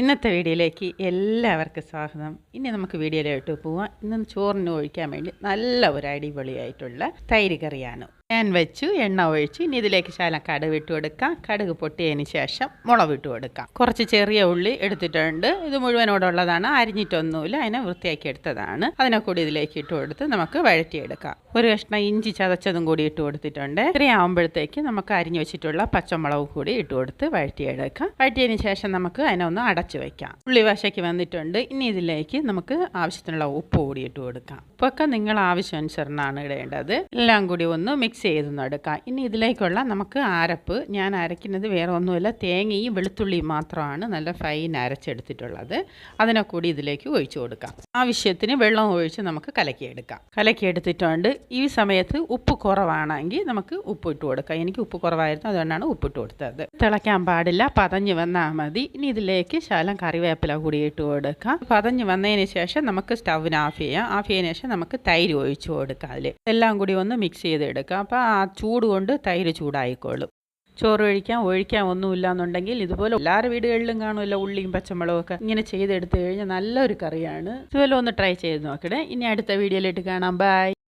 ഇന്നത്തെ വീഡിയോയിലേക്ക് എല്ലാവർക്കും സ്വാഗതം. ഇനി നമുക്ക് വീഡിയോയിലോട്ട് പോവാം. ഇന്ന് ചോറിന് ഒഴിക്കാൻ വേണ്ടി നല്ല ഒരു അടിപൊളിയായിട്ടുള്ള തൈര് കറിയാണ്. ഞാൻ വെച്ചു എണ്ണ ഒഴിച്ച്. ഇനി ഇതിലേക്ക് ശാലം കടുക് ഇട്ട് കൊടുക്കാം. കടുക് പൊട്ടിയതിന് ശേഷം മുളക് ഇട്ട് കൊടുക്കാം. കുറച്ച് ചെറിയ ഉള്ളി എടുത്തിട്ടുണ്ട്. ഇത് മുഴുവനോടുള്ളതാണ്. അരിഞ്ഞിട്ടൊന്നുമില്ല. അതിനെ വൃത്തിയാക്കി എടുത്തതാണ്. അതിനെ കൂടി ഇതിലേക്ക് ഇട്ട് കൊടുത്ത് നമുക്ക് വഴറ്റിയെടുക്കാം. ഒരു കഷ്ണം ഇഞ്ചി ചതച്ചതും കൂടി ഇട്ട് കൊടുത്തിട്ടുണ്ട്. ഇത്രയും ആകുമ്പോഴത്തേക്ക് നമുക്ക് അരിഞ്ഞു വെച്ചിട്ടുള്ള പച്ചമുളക് കൂടി ഇട്ട് കൊടുത്ത് വഴറ്റിയെടുക്കാം. വഴറ്റിയതിന് ശേഷം നമുക്ക് അതിനെ ഒന്ന് അടച്ചു വയ്ക്കാം ഉള്ളി വശയ്ക്ക് വന്നിട്ടുണ്ട്. ഇനി ഇതിലേക്ക് നമുക്ക് ആവശ്യത്തിനുള്ള ഉപ്പ് കൂടി കൊടുക്കാം. ഉപ്പൊക്കെ നിങ്ങൾ ആവശ്യാനുസരണമാണ് ഇടേണ്ടത്. എല്ലാം കൂടി ഒന്ന് മിക്സ് ചെയ്തൊന്ന് എടുക്കാം ഇനി ഇതിലേക്കുള്ള നമുക്ക് അരപ്പ് ഞാൻ അരയ്ക്കുന്നത് വേറെ ഒന്നുമില്ല തേങ്ങയും വെളുത്തുള്ളിയും മാത്രമാണ് നല്ല ഫൈൻ അരച്ചെടുത്തിട്ടുള്ളത്. അതിനെ കൂടി ഇതിലേക്ക് ഒഴിച്ചു കൊടുക്കാം. ആവശ്യത്തിന് വെള്ളം ഒഴിച്ച് നമുക്ക് കലക്കിയെടുക്കാം. കലക്കിയെടുത്തിട്ടുണ്ട്. ഈ സമയത്ത് ഉപ്പ് കുറവാണെങ്കിൽ നമുക്ക് ഉപ്പ് ഇട്ട് കൊടുക്കാം. എനിക്ക് ഉപ്പ് കുറവായിരുന്നു അതുകൊണ്ടാണ് ഉപ്പിട്ട് കൊടുത്തത്. തിളയ്ക്കാൻ പാടില്ല പതഞ്ഞ് വന്നാൽ മതി. ഇനി ഇതിലേക്ക് ശകലം കറിവേപ്പില കൂടി ഇട്ട് കൊടുക്കാം. പതഞ്ഞ് വന്നതിന് ശേഷം നമുക്ക് സ്റ്റവിന് ഓഫ് ചെയ്യാം. ഓഫ് ചെയ്തതിന് ശേഷം നമുക്ക് തൈര് ഒഴിച്ചു കൊടുക്കാം അതിൽ എല്ലാം കൂടി ഒന്ന് മിക്സ് ചെയ്തെടുക്കാം. അപ്പോൾ ആ ചൂട് കൊണ്ട് തൈര് ചൂടായിക്കോളും. ചോറ് ഒഴിക്കാൻ ഒഴിക്കാൻ ഒന്നുമില്ല എന്നുണ്ടെങ്കിൽ ഇതുപോലെ എല്ലാവരുടെ വീടുകളിലും കാണുമല്ലോ ഉള്ളിയും പച്ചമുളകും ഒക്കെ. ഇങ്ങനെ ചെയ്തെടുത്തു കഴിഞ്ഞാൽ നല്ലൊരു കറിയാണ്. ഇതുപോലെ ഒന്ന് ട്രൈ ചെയ്ത് നോക്കണേ ഇനി അടുത്ത വീഡിയോയിലിട്ട് കാണാം. ബൈ